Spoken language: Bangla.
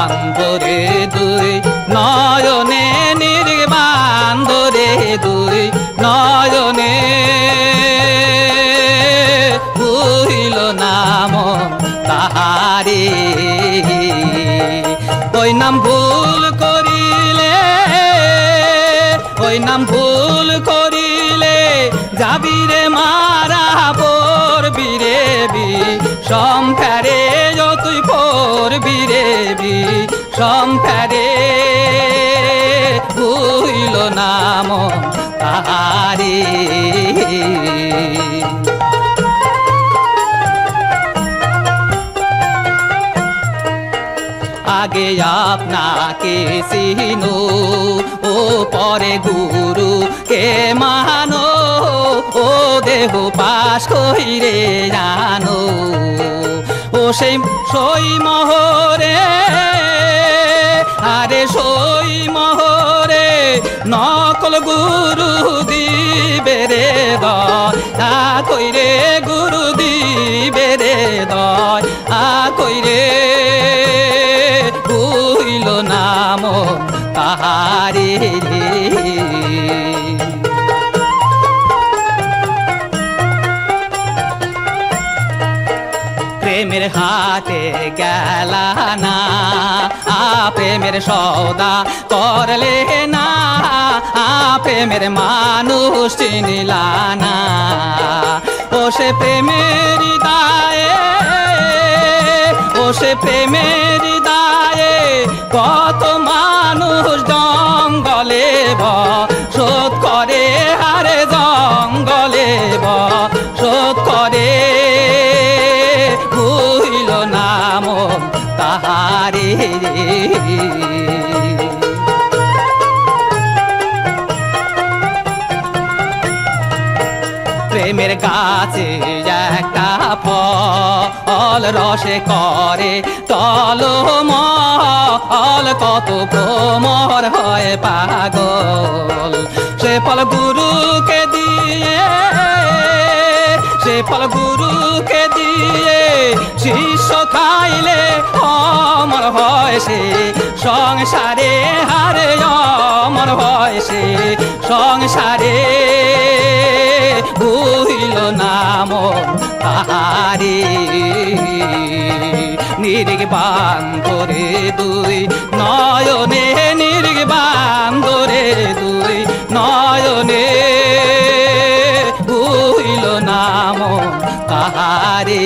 বান্ধরে দুই নয়নে নির্বাণ ধরে দুই নয়নে বুহিল নাম তাহারে। ওই নাম ভুল পড়বি রে বি ভুইল নাম তাহারে। আগে আপনাকে সিনো ও পরে গুরু কে মানো, ও দেহ পাশ কইরে জানো। সেই সই মহরে, আরে সই মহরে নকল গুরু দিবে রে দা কইরে গুরু দিবে রে আ কইরে বুইল নাম তাহারে রে। প্রেমের হাতে গেলা না। আ, প্রেমের সৌদা করলে না। আ, প্রেমের মানুষ চিনিলা না। ও সে প্রেমের দায়ে, ও সে প্রেমের দায়ে কত মানুষ জঙ্গলে প্রেমের কাছে একটা ফল রসে করে তল মল কত ভ্রমর হয় পাগল। সে ফল গুরুকে দিয়ে, সে ফল গুরুকে দিয়ে শিষ্য খাইলে অমর হয় সংসারে হারে অমর হয় সংসারে ভুইল নাম তাহারে। নির্গ বান্ধরে দুই, নয়নে নির্গ বান্ধরে দুই, নয়নে তাহারে